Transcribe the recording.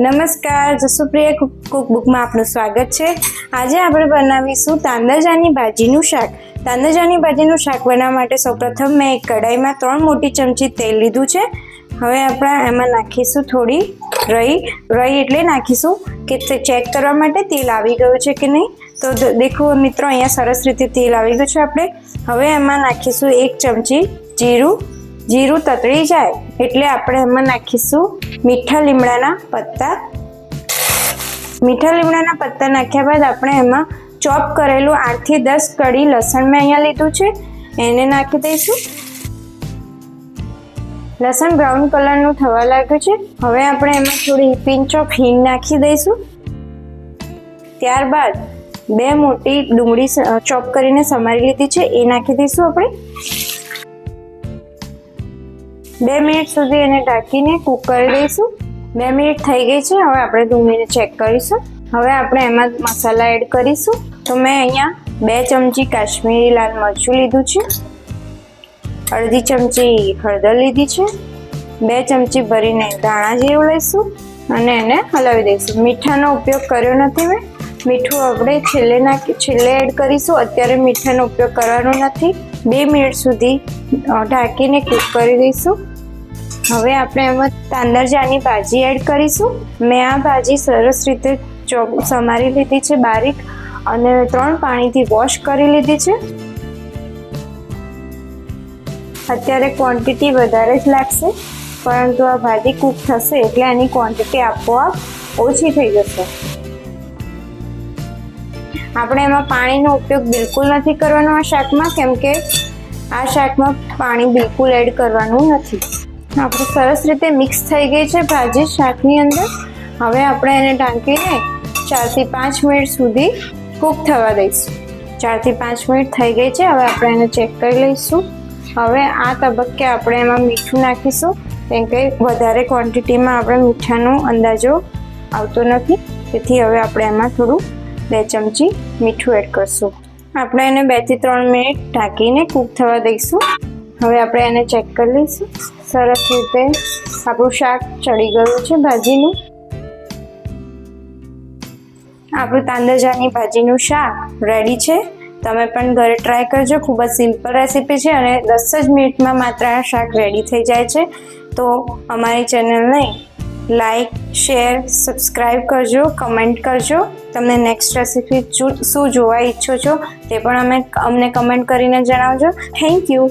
નમસ્કાર, જસુપ્રિય કુકબુકમાં આપનું સ્વાગત છે. આજે આપણે બનાવીશું તાંદાજાની ભાજીનું શાક. તાંદાજાની ભાજીનું શાક બનાવવા માટે સૌપ્રથમ મેં એક કઢાઈમાં ત્રણ મોટી ચમચી તેલ લીધું છે. હવે આપણે એમાં નાખીશું થોડી રઈ. રઈ એટલે નાખીશું કે ચેક કરવા માટે તેલ આવી ગયું છે કે નહીં. તો દેખો મિત્રો, અહીંયા સરસ રીતે તેલ આવી ગયું છે આપણે. હવે એમાં નાખીશું એક ચમચી જીરું જીરું તતળી જાય એટલે આપણે એમાં નાખીશું મીઠા લીમડાના પત્તા. મીઠા લીમડાના પત્તા નાખ્યા બાદ આપણે એમાં ચોપ કરેલું આઠથી દસ કડી લસણ મેં અહીંયા લીધું છે. એને નાખી દઈશું. લસણ બ્રાઉન કલરનું થવા લાગ્યું છે. હવે આપણે એમાં થોડી પિંચ ઓફ હિંગ નાખી દઈશું. ત્યારબાદ બે મોટી ડુંગળી ચોપ કરીને સમારી લીધી છે. એ નાખી દઈશું આપણે. બે મિનિટ સુધી એને ઢાંકીને કૂક કરી દઈશું. બે મિનિટ થઈ ગઈ છે, હવે આપણે ધૂમીને ચેક કરીશું. હવે આપણે એમાં મસાલા એડ કરીશું. તો મેં અહીંયા બે ચમચી કાશ્મીરી લાલ મરચું લીધું છે. અડધી ચમચી હળદર લીધી છે. બે ચમચી ભરીને ધાણા જેવું લઈશું અને એને હલાવી દઈશું. મીઠાનો ઉપયોગ કર્યો નથી મેં. મીઠું આપણે છેલ્લે નાખી, છેલ્લે એડ કરીશું. અત્યારે મીઠાનો ઉપયોગ કરવાનો નથી. બે મિનિટ સુધી ઢાંકીને કૂક કરી દઈશું. હવે આપણે એમાં તાંદરજાની ભાજી એડ કરીશું. મેં આ ભાજી સરસ રીતે ચોક સમારી લીધી છે બારીક અને ત્રણ પાણીથી વોશ કરી લીધી છે. અત્યારે ક્વોન્ટિટી વધારે જ લાગશે, પરંતુ આ ભાજી કૂક થશે એટલે આની ક્વોન્ટિટી આપોઆપ ઓછી થઈ જશે. આપણે એમાં પાણીનો ઉપયોગ બિલકુલ નથી કરવાનો આ શાકમાં, કેમ કે આ શાકમાં પાણી બિલકુલ એડ કરવાનું નથી. આપણે સરસ રીતે મિક્સ થઈ ગઈ છે ભાજી શાકની અંદર. હવે આપણે એને ઢાંકીને ચારથી પાંચ મિનિટ સુધી કૂક થવા દઈશું. ચારથી પાંચ મિનિટ થઈ ગઈ છે, હવે આપણે એને ચેક કરી લઈશું. હવે આ તબક્કે આપણે એમાં મીઠું નાખીશું, કેમ કે વધારે ક્વોન્ટિટીમાં આપણે મીઠાનો અંદાજો આવતો નથી. તેથી હવે આપણે એમાં થોડું બે ચમચી મીઠું એડ કરશું. આપણે એને બેથી ત્રણ મિનિટ ઢાંકીને કૂક થવા દઈશું. હવે આપણે એને ચેક કરી લઈશું. સરસ રીતે આપણું શાક ચડી ગયું છે ભાજીનું. આપણું તાંદરજાની ભાજીનું શાક રેડી છે. તમે પણ ઘરે ટ્રાય કરજો. ખૂબ જ સિમ્પલ રેસીપી છે અને દસ જ મિનિટમાં માત્ર આ શાક રેડી થઈ જાય છે. તો અમારી ચેનલને લાઈક શેર સબસ્ક્રાઈબ કરજો કમેન્ટ કરજો. તમને નેક્સ્ટ રેસીપી શું જોવા ઈચ્છો છો તે પણ અમે, અમને કમેન્ટ કરીને જણાવજો. Thank you